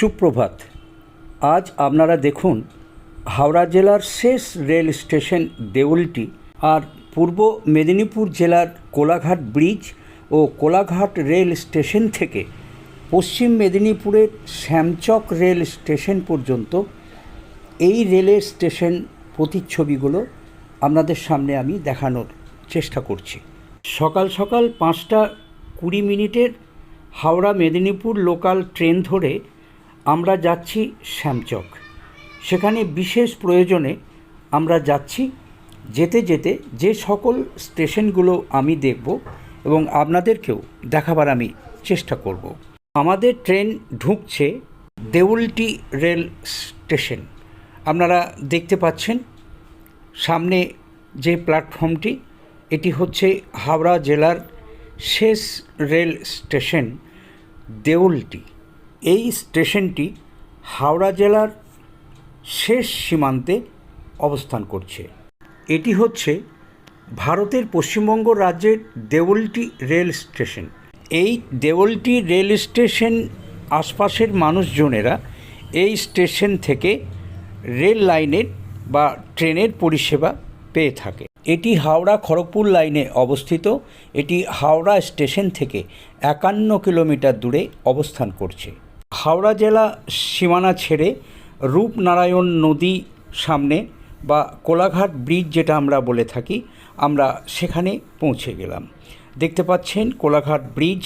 সুপ্রভাত। আজ আপনারা দেখুন হাওড়া জেলার শেষ রেল স্টেশন দেউলটি আর পূর্ব মেদিনীপুর জেলার কোলাঘাট ব্রিজ ও কোলাঘাট রেল স্টেশন থেকে পশ্চিম মেদিনীপুরের শ্যামচক রেল স্টেশন পর্যন্ত এই রেলের স্টেশন প্রতিচ্ছবিগুলো আপনাদের সামনে আমি দেখানোর চেষ্টা করছি। সকাল সকাল পাঁচটা কুড়ি মিনিটের হাওড়া মেদিনীপুর লোকাল ট্রেন ধরে আমরা যাচ্ছি শ্যামচক। সেখানে বিশেষ প্রয়োজনে আমরা যাচ্ছি যেতে যেতে যে সকল স্টেশনগুলো আমি দেখব এবং আপনাদেরকেও দেখাবার আমি চেষ্টা করব। আমাদের ট্রেন ঢুকছে দেউলটি রেল স্টেশন। আপনারা দেখতে পাচ্ছেন সামনে যে প্ল্যাটফর্মটি, এটি হচ্ছে হাওড়া জেলার শেষ রেল স্টেশন দেউলটি। এই স্টেশনটি হাওড়া জেলার শেষ সীমান্তে অবস্থান করছে। এটি হচ্ছে ভারতের পশ্চিমবঙ্গ রাজ্যের দেউলটি রেল স্টেশন। এই দেউলটি রেল স্টেশন আশপাশের মানুষজনেরা এই স্টেশন থেকে রেল লাইনের বা ট্রেনের পরিষেবা পেয়ে থাকে। এটি হাওড়া খড়গপুর লাইনে অবস্থিত। এটি হাওড়া স্টেশন থেকে একান্ন কিলোমিটার দূরে অবস্থান করছে। হাওড়া জেলা সীমানা ছেড়ে রূপনারায়ণ নদী সামনে বা কোলাঘাট ব্রিজ যেটা আমরা বলে থাকি, আমরা সেখানে পৌঁছে গেলাম। দেখতে পাচ্ছেন কোলাঘাট ব্রিজ,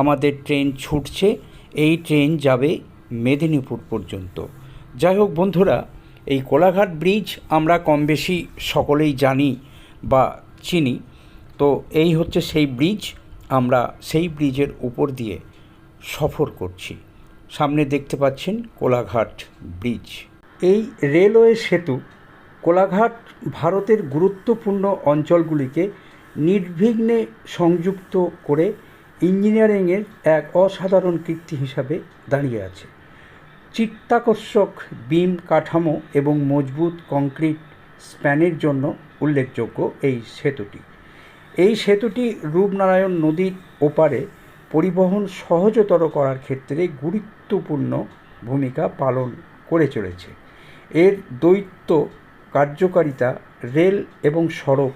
আমাদের ট্রেন ছুটছে, এই ট্রেন যাবে মেদিনীপুর পর্যন্ত। যাই হোক বন্ধুরা, এই কোলাঘাট ব্রিজ আমরা কম বেশি সকলেই জানি বা চিনি, তো এই হচ্ছে সেই ব্রিজ, আমরা সেই ব্রিজের উপর দিয়ে সফর করছি। সামনে দেখতে পাচ্ছেন কোলাঘাট ব্রিজ। এই রেলওয়ে সেতু কোলাঘাট ভারতের গুরুত্বপূর্ণ অঞ্চলগুলিকে নির্বিঘ্নে সংযুক্ত করে ইঞ্জিনিয়ারিংয়ের এক অসাধারণ কীর্তি হিসাবে দাঁড়িয়ে আছে। চিত্তাকর্ষক বিম কাঠামো এবং মজবুত কংক্রিট স্প্যানের জন্য উল্লেখযোগ্য এই সেতুটি। এই সেতুটি রূপনারায়ণ নদীর ওপারে পরিবহন সহজতর করার ক্ষেত্রে গুরুত্বপূর্ণ ভূমিকা পালন করে চলেছে। এর দৈত্য কার্যকারিতা রেল এবং সড়ক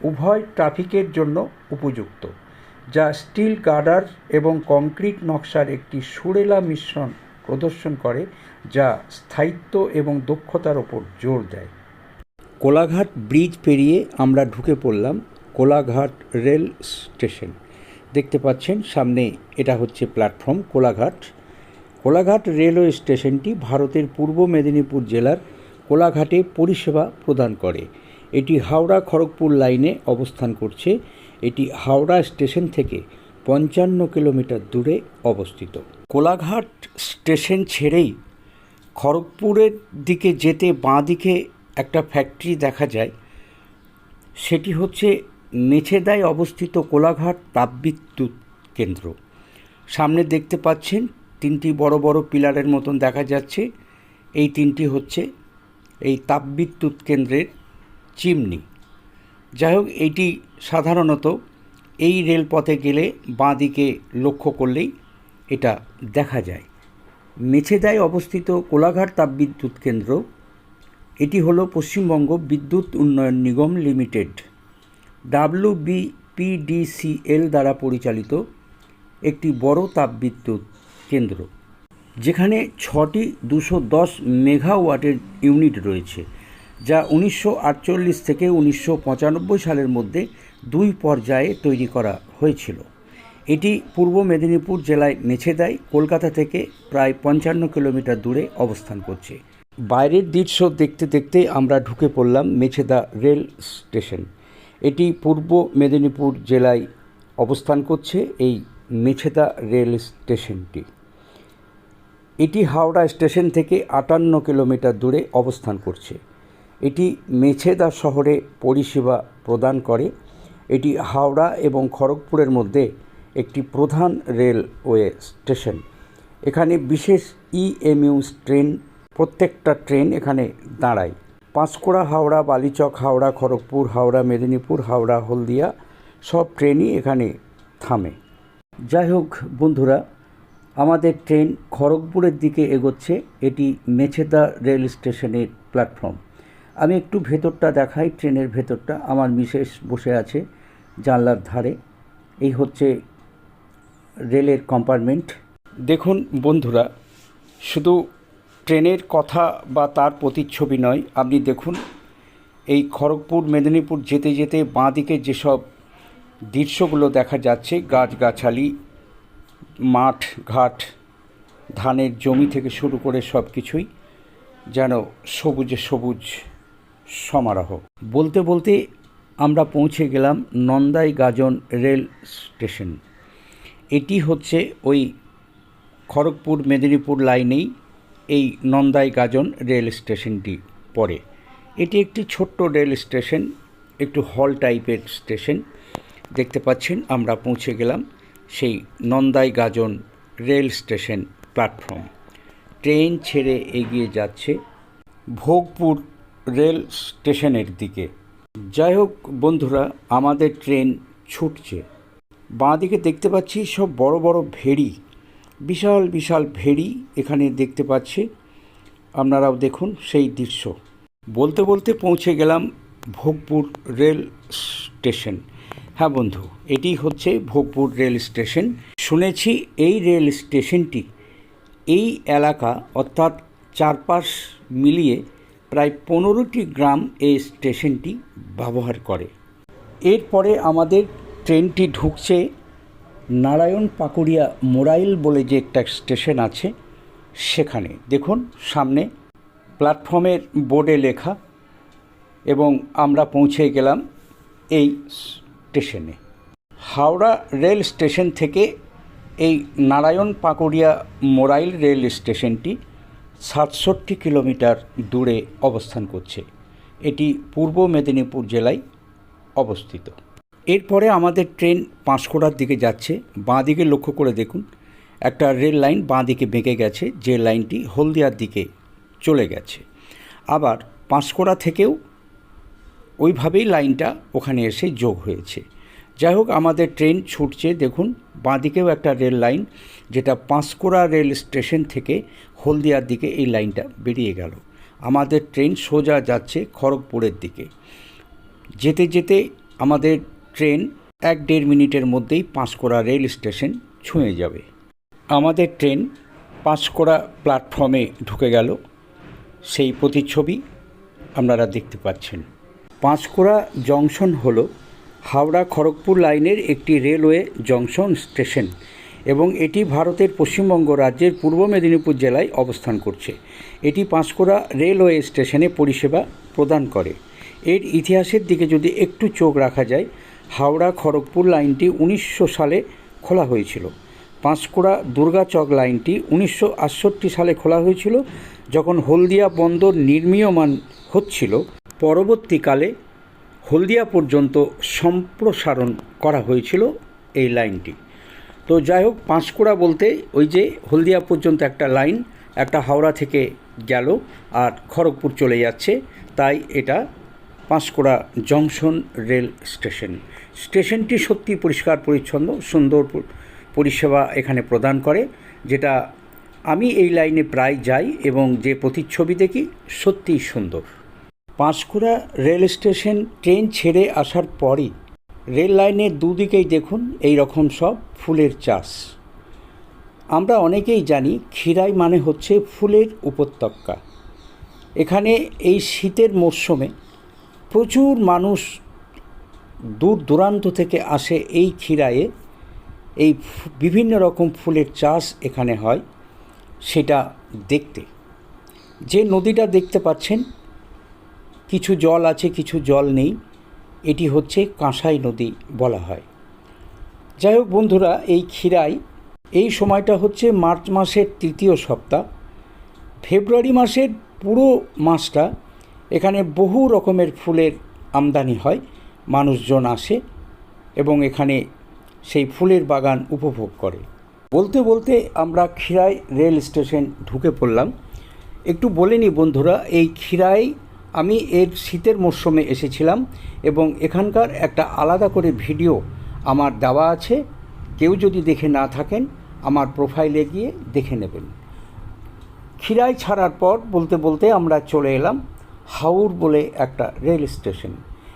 উভয় ট্রাফিকের জন্য উপযুক্ত, যা স্টিল গার্ডার এবং কংক্রিট নকশার একটি সুরেলা মিশ্রণ প্রদর্শন করে, যা স্থায়িত্ব এবং দক্ষতার ওপর জোর দেয়। কোলাঘাট ব্রিজ পেরিয়ে আমরা ঢুকে পড়লাম কোলাঘাট রেল স্টেশন। দেখতে পাচ্ছেন সামনে এটা হচ্ছে প্ল্যাটফর্ম, কোলাঘাট। কোলাঘাট রেলওয়ে স্টেশনটি ভারতের পূর্ব মেদিনীপুর জেলার কোলাঘাটে পরিষেবা প্রদান করে। এটি হাওড়া খড়গপুর লাইনে অবস্থান করছে। এটি হাওড়া স্টেশন থেকে পঞ্চান্ন কিলোমিটার দূরে অবস্থিত। কোলাঘাট স্টেশন ছেড়েই খড়গপুরের দিকে যেতে বাঁ দিকে একটা ফ্যাক্টরি দেখা যায়। সেটি হচ্ছে মেছেদায় অবস্থিত কোলাঘাট তাপবিদ্যুৎ কেন্দ্র। সামনে দেখতে পাচ্ছেন তিনটি বড় বড় পিলারের মতন দেখা যাচ্ছে। এই তিনটি হচ্ছে এই তাপবিদ্যুৎ কেন্দ্রের চিমনি। যাই হোক, এটি সাধারণত এই রেলপথে গেলে বাঁ দিকে লক্ষ্য করলেই এটা দেখা যায়। মেছেদায় অবস্থিত কোলাঘাট তাপবিদ্যুৎ কেন্দ্র, এটি হলো পশ্চিমবঙ্গ বিদ্যুৎ উন্নয়ন নিগম লিমিটেড। ডাব্লিউ বিপিডিসিএল দ্বারা পরিচালিত একটি বড় তাপবিদ্যুৎ কেন্দ্র, যেখানে ছটি দুশো দশ মেগাওয়াটের ইউনিট রয়েছে, যা উনিশশো আটচল্লিশ থেকে উনিশশো পঁচানব্বই সালের মধ্যে দুই পর্যায়ে তৈরি করা হয়েছিল। এটি পূর্ব মেদিনীপুর জেলায় মেছেদায় কলকাতা থেকে প্রায় পঞ্চান্ন কিলোমিটার দূরে অবস্থান করছে। বাইরের দৃশ্য দেখতে দেখতে আমরা ঢুকে পড়লাম মেছেদা রেল স্টেশন। এটি পূর্ব মেদিনীপুর জেলায় অবস্থান করছে এই মেছেদা রেল স্টেশনটি। এটি হাওড়া স্টেশন থেকে আটান্ন কিলোমিটার দূরে অবস্থান করছে। এটি মেছেদা শহরে পরিষেবা প্রদান করে। এটি হাওড়া এবং খড়গপুরের মধ্যে একটি প্রধান রেলওয়ে স্টেশন। এখানে বিশেষ ইএমইউ ট্রেন, প্রত্যেকটা ট্রেন এখানে দাঁড়ায়। পাঁশকুড়া, হাওড়া, বালিচক, হাওড়া, খড়গপুর, হাওড়া, মেদিনীপুর, হাওড়া, হলদিয়া সব ট্রেনই এখানে থামে। যাই হোক বন্ধুরা, আমাদের ট্রেন খড়গপুরের দিকে এগোচ্ছে, এটি মেছেদা রেল স্টেশনের প্ল্যাটফর্ম। আমি একটু ভেতরটা দেখাই, ট্রেনের ভেতরটা। আমার মিসেস বসে আছে জানলার ধারে। এই হচ্ছে রেলের কম্পার্টমেন্ট। দেখুন বন্ধুরা, শুধু ট্রেনের কথা বা তার প্রতিচ্ছবি নয়। আপনি দেখুন, এই খড়গপুর, মেদিনীপুর যেতে যেতে বাঁদিকে যেসব দৃশ্যগুলো দেখা যাচ্ছে, গাছগাছালি, মাঠ, ঘাট, ধানের জমি থেকে শুরু করে সব কিছুই যেন সবুজে সবুজ সমারোহ। বলতে বলতে আমরা পৌঁছে গেলাম নন্দাই গাজন রেল স্টেশন। এটি হচ্ছে ওই খড়গপুর, মেদিনীপুর লাইনেই এই নন্দাই গাজন রেল স্টেশনটি পড়ে। এটি একটি ছোট্ট রেল স্টেশন, একটু হল টাইপের স্টেশন। দেখতে পাচ্ছেন, আমরা পৌঁছে গেলাম সেই Nandai Gajan rail station platform. Train ছেড়ে এগিয়ে যাচ্ছে ভোগপুর রেল স্টেশনের দিকে। যাই হোক বন্ধুরা, আমাদের ট্রেন ছুটছে। বাঁদিকে দেখতে পাচ্ছি সব বড় বড় ভেড়ি। বিশাল বিশাল ভেড়ি এখানে দেখতে পাচ্ছি। আপনারাও দেখুন সেই দৃশ্য। বলতে বলতে পৌঁছে গেলাম ভোগপুর রেল স্টেশন। হ্যাঁ বন্ধু, এটি হচ্ছে ভোগপুর রেল স্টেশন। শুনেছি এই রেল স্টেশনটি এই এলাকা অর্থাৎ চারপাশ মিলিয়ে প্রায় পনেরোটি গ্রাম এই স্টেশনটি ব্যবহার করে। এরপরে আমাদের ট্রেনটি ঢুকছে নারায়ণ পাকুড়িয়া মোরাইল বলে যে একটা স্টেশন আছে, সেখানে। দেখুন, সামনে প্ল্যাটফর্মের বোর্ডে লেখা এবং আমরা পৌঁছে গেলাম এই স্টেশনে। হাওড়া রেল স্টেশন থেকে এই নারায়ণ পাকুড়িয়া মোরাইল রেল স্টেশনটি সাতষট্টি কিলোমিটার দূরে অবস্থান করছে। এটি পূর্ব মেদিনীপুর জেলায় অবস্থিত। এরপরে আমাদের ট্রেন পাঁশকুড়ার দিকে যাচ্ছে বাঁ দিকে লক্ষ্য করে দেখুন, একটা রেল লাইন বাঁ দিকে বেঁকে গেছে, যে লাইনটি হলদিয়ার দিকে চলে গেছে। আবার পাঁশকুড়া থেকেও ওইভাবেই লাইনটা ওখানে এসে যোগ হয়েছে। যাই হোক, আমাদের ট্রেন ছুটছে, দেখুন, বাঁদিকেও একটা রেল লাইন, যেটা পাঁশকুড়া রেল স্টেশন থেকে হলদিয়ার দিকে এই লাইনটা বেরিয়ে গেল। আমাদের ট্রেন সোজা যাচ্ছে খড়গপুরের দিকে। যেতে যেতে আমাদের ট্রেন এক দেড় মিনিটের মধ্যেই পাঁশকুড়া রেল স্টেশন ছুঁয়ে যাবে। আমাদের ট্রেন পাঁশকুড়া প্ল্যাটফর্মে ঢুকে গেল। সেই প্রতিচ্ছবি আপনারা দেখতে পাচ্ছেন। পাঁশকুড়া জংশন হল হাওড়া খড়গপুর লাইনের একটি রেলওয়ে জংশন স্টেশন এবং এটি ভারতের পশ্চিমবঙ্গ রাজ্যের পূর্ব মেদিনীপুর জেলায় অবস্থান করছে। এটি পাঁশকুড়া রেলওয়ে স্টেশনে পরিষেবা প্রদান করে। এর ইতিহাসের দিকে যদি একটু চোখ রাখা যায় হাওড়া খড়গপুর লাইনটি উনিশশো সালে খোলা হয়েছিল। পাঁশকুড়া দুর্গাচক লাইনটি উনিশশো আটষট্টি সালে খোলা হয়েছিল। যখন হলদিয়া বন্দর নির্মীয়মান হচ্ছিল, পরবর্তীকালে হলদিয়া পর্যন্ত সম্প্রসারণ করা হয়েছিল এই লাইনটি। তো যাই হোক, পাঁশকুড়া বলতে ওই যে হলদিয়া পর্যন্ত একটা লাইন, একটা হাওড়া থেকে গেল আর খড়গপুর চলে যাচ্ছে। তাই এটা পাঁশকুড়া জংশন রেল স্টেশন। স্টেশনটি সত্যি পরিষ্কার, পরিচ্ছন্ন, সুন্দর পরিষেবা এখানে প্রদান করে, যেটা আমি এই লাইনে প্রায় যাই এবং যে প্রতিচ্ছবি দেখি সত্যিই সুন্দর। পাঁশকুড়া রেল স্টেশন ট্রেন ছেড়ে আসার পরই রেল লাইনের দুদিকেই দেখুন এই রকম সব ফুলের চাষ। আমরা অনেকেই জানি ক্ষীরাই মানে হচ্ছে ফুলের উপত্যকা। এখানে এই শীতের মরশুমে প্রচুর মানুষ দূর দূরান্ত থেকে আসে এই ক্ষীরায়ে এই বিভিন্ন রকম ফুলের চাষ এখানে হয়, সেটা দেখতে। যে নদীটা দেখতে পাচ্ছেন, কিছু জল আছে, কিছু জল নেই, এটি হচ্ছে কাঁসাই নদী বলা হয়। যাই হোক বন্ধুরা, এই ক্ষীরাই এই সময়টা হচ্ছে মার্চ মাসের তৃতীয় সপ্তাহ। ফেব্রুয়ারি মাসের পুরো মাসটা এখানে বহু রকমের ফুলের আমদানি হয়। মানুষজন আসে এবং এখানে সেই ফুলের বাগান উপভোগ করে। বলতে বলতে আমরা ক্ষীরাই রেল স্টেশন ঢুকে পড়লাম। একটু বলে নিই বন্ধুরা, এই ক্ষীরাই আমি এর শীতের মরশুমে এসেছিলাম এবং এখানকার একটা আলাদা করে ভিডিও আমার দেওয়া আছে। কেউ যদি দেখে না থাকেন, আমার প্রোফাইলে গিয়ে দেখে নেবেন। খিরাই ছাড়ার পর বলতে বলতে আমরা চলে এলাম হাউর বলে একটা রেল স্টেশন।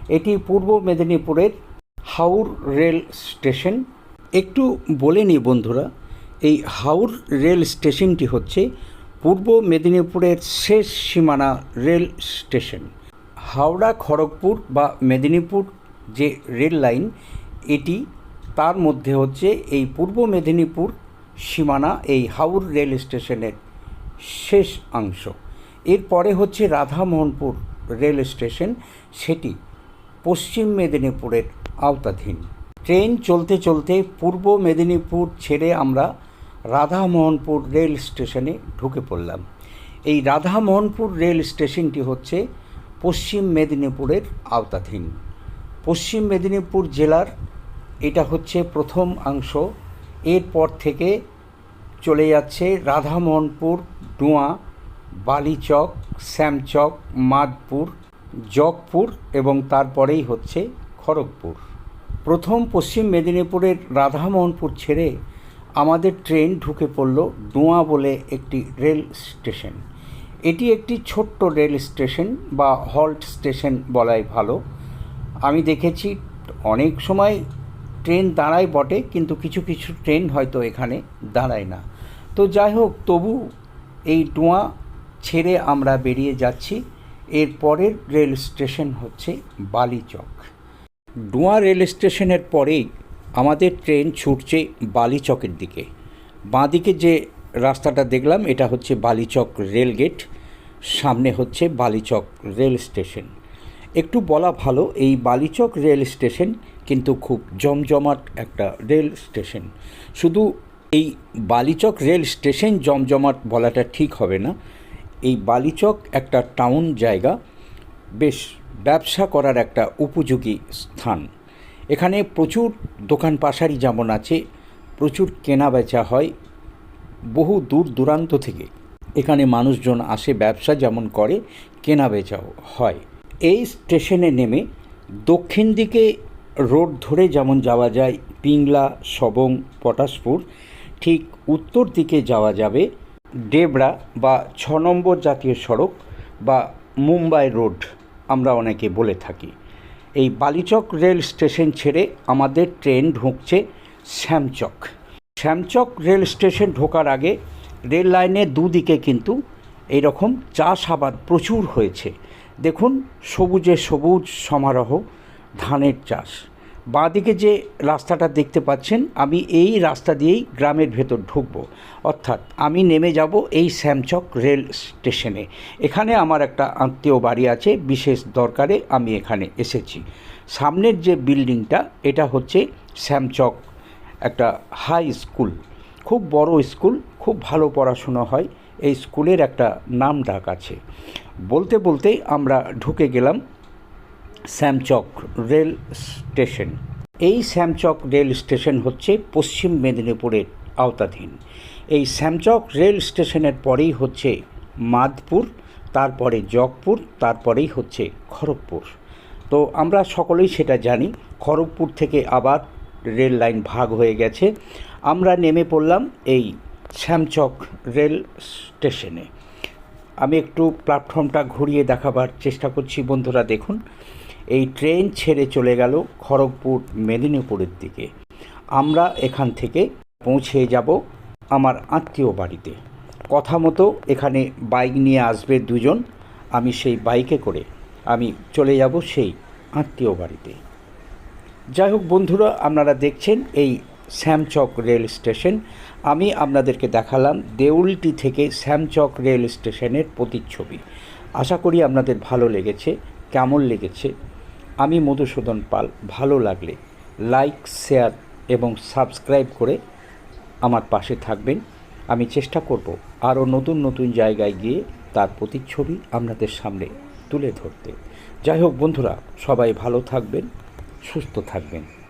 এটি পূর্ব মেদিনীপুরের হাউর রেল স্টেশন। একটু বলে নিই বন্ধুরা, এই হাউর রেল স্টেশনটি হচ্ছে পূর্ব মেদিনীপুরের শেষ সীমানা রেল স্টেশন। হাওড়া, খড়গপুর বা মেদিনীপুর যে রেল লাইন, এটি তার মধ্যে হচ্ছে এই পূর্ব মেদিনীপুর সীমানা, এই হাউর রেল স্টেশনের শেষ অংশ। এরপরে হচ্ছে রাধামোহনপুর রেল স্টেশন, সেটি পশ্চিম মেদিনীপুরের আওতাধীন। ট্রেন চলতে চলতে পূর্ব মেদিনীপুর ছেড়ে আমরা রাধামোহনপুর রেল স্টেশনে ঢুকে পড়লাম। এই রাধামোহনপুর রেল স্টেশনটি হচ্ছে পশ্চিম মেদিনীপুরের আওতাধীন। পশ্চিম মেদিনীপুর জেলার এটা হচ্ছে প্রথম অংশ। এরপর থেকে চলে যাচ্ছে রাধামোহনপুর ডুয়া বালিচক, শ্যামচক, মাদপুর জগপুর এবং তারপরেই হচ্ছে খড়গপুর। প্রথম পশ্চিম মেদিনীপুরের রাধামোহনপুর ছেড়ে আমাদের ট্রেন ঢুকে পড়ল ডুয়া বলে একটি রেল স্টেশন। এটি একটি ছোট্ট রেল স্টেশন বা হল্ট স্টেশন বলাই ভালো। আমি দেখেছি অনেক সময় ট্রেন দাঁড়ায় বটে, কিন্তু কিছু কিছু ট্রেন হয়তো এখানে দাঁড়ায় না। তো যাই হোক, তবু এই ডোঁয়া ছেড়ে আমরা বেরিয়ে যাচ্ছি। এর পরের রেল স্টেশন হচ্ছে বালিচক ডোঁয়া রেল স্টেশনের পরেই আমাদের ট্রেন ছুটছে বালিচকের দিকে। বাঁদিকে যে রাস্তাটা দেখলাম, এটা হচ্ছে বালিচক রেল গেট, সামনে হচ্ছে বালিচক রেল স্টেশন। একটু বলা ভালো, এই বালিচক রেল স্টেশন কিন্তু খুব জমজমাট একটা রেল স্টেশন। শুধু এই বালিচক রেল স্টেশন জমজমাট বলাটা ঠিক হবে না এই বালিচক একটা টাউন জায়গা। বেশ ব্যবসা করার একটা উপযোগী স্থান। এখানে প্রচুর দোকান পাশারি যেমন আছে, প্রচুর কেনা বেচা হয় বহু দূর দূরান্ত থেকে। এখানে মানুষজন আসে, ব্যবসা যেমন করে, কেনা বেচাও হয়। এই স্টেশনে নেমে দক্ষিণ দিকে রোড ধরে যেমন যাওয়া যায়, পিংলা, সবং, পটাশপুর, ঠিক উত্তর দিকে যাওয়া যাবে ডেবরা বা ছ নম্বর জাতীয় সড়ক বা মুম্বাই রোড আমরা অনেকে বলে থাকি। এই বালিচক রেল স্টেশন ছেড়ে আমাদের ট্রেন ঢুকছে শ্যামচক। শ্যামচক রেল স্টেশন ঢোকার আগে রেল লাইনের দুদিকে কিন্তু এইরকম চাষ আবাদ প্রচুর হয়েছে। দেখুন সবুজে সবুজ সমারোহ ধানের চাষ। বাঁদিকে যে রাস্তাটা দেখতে পাচ্ছেন, আমি এই রাস্তা দিয়েই গ্রামের ভেতর ঢুকবো। অর্থাৎ আমি নেমে যাব এই শ্যামচক রেল স্টেশনে। এখানে আমার একটা আত্মীয় বাড়ি আছে, বিশেষ দরকারে আমি এখানে এসেছি। সামনের যে বিল্ডিংটা, এটা হচ্ছে শ্যামচক একটা হাই স্কুল। খুব বড় স্কুল, খুব ভালো পড়াশুনো হয়। এই স্কুলের একটা নাম ডাক আছে। বলতে বলতেই আমরা ঢুকে গেলাম শ্যামচক রেল স্টেশন। এই শ্যামচক রেল স্টেশন হচ্ছে পশ্চিম মেদিনীপুরের আওতাধীন। এই শ্যামচক রেল স্টেশনের পরেই হচ্ছে মাদপুর, তারপরে জগপুর, তারপরেই হচ্ছে খড়গপুর। তো আমরা সকলেই সেটা জানি, খড়গপুর থেকে আবার রেল লাইন ভাগ হয়ে গেছে। আমরা নেমে পড়লাম এই শ্যামচক রেল স্টেশনে। আমি একটু প্ল্যাটফর্মটা ঘুরিয়ে দেখাবার চেষ্টা করছি, বন্ধুরা দেখুন। এই ট্রেন ছেড়ে চলে গেল খড়গপুর মেদিনীপুরের দিকে। আমরা এখান থেকে পৌঁছে যাব আমার আত্মীয় বাড়িতে। কথা মতো এখানে বাইক নিয়ে আসবে দুজন। আমি সেই বাইকে করে আমি চলে যাব সেই আত্মীয় বাড়িতে। যাই হোক বন্ধুরা, আপনারা দেখছেন এই শ্যামচক রেল স্টেশন। আমি আপনাদেরকে দেখালাম দেউলটি থেকে শ্যামচক রেল স্টেশনের প্রতিচ্ছবি। আশা করি আপনাদের ভালো লেগেছে, কেমন লেগেছে আমি মধুসূদন পাল, ভালো লাগলে লাইক, শেয়ার এবং সাবস্ক্রাইব করে আমার পাশে থাকবেন। আমি চেষ্টা করব আরও নতুন নতুন জায়গায় গিয়ে তার প্রতিচ্ছবি আপনাদের সামনে তুলে ধরতে। যাই হোক বন্ধুরা, সবাই ভালো থাকবেন, সুস্থ থাকবেন।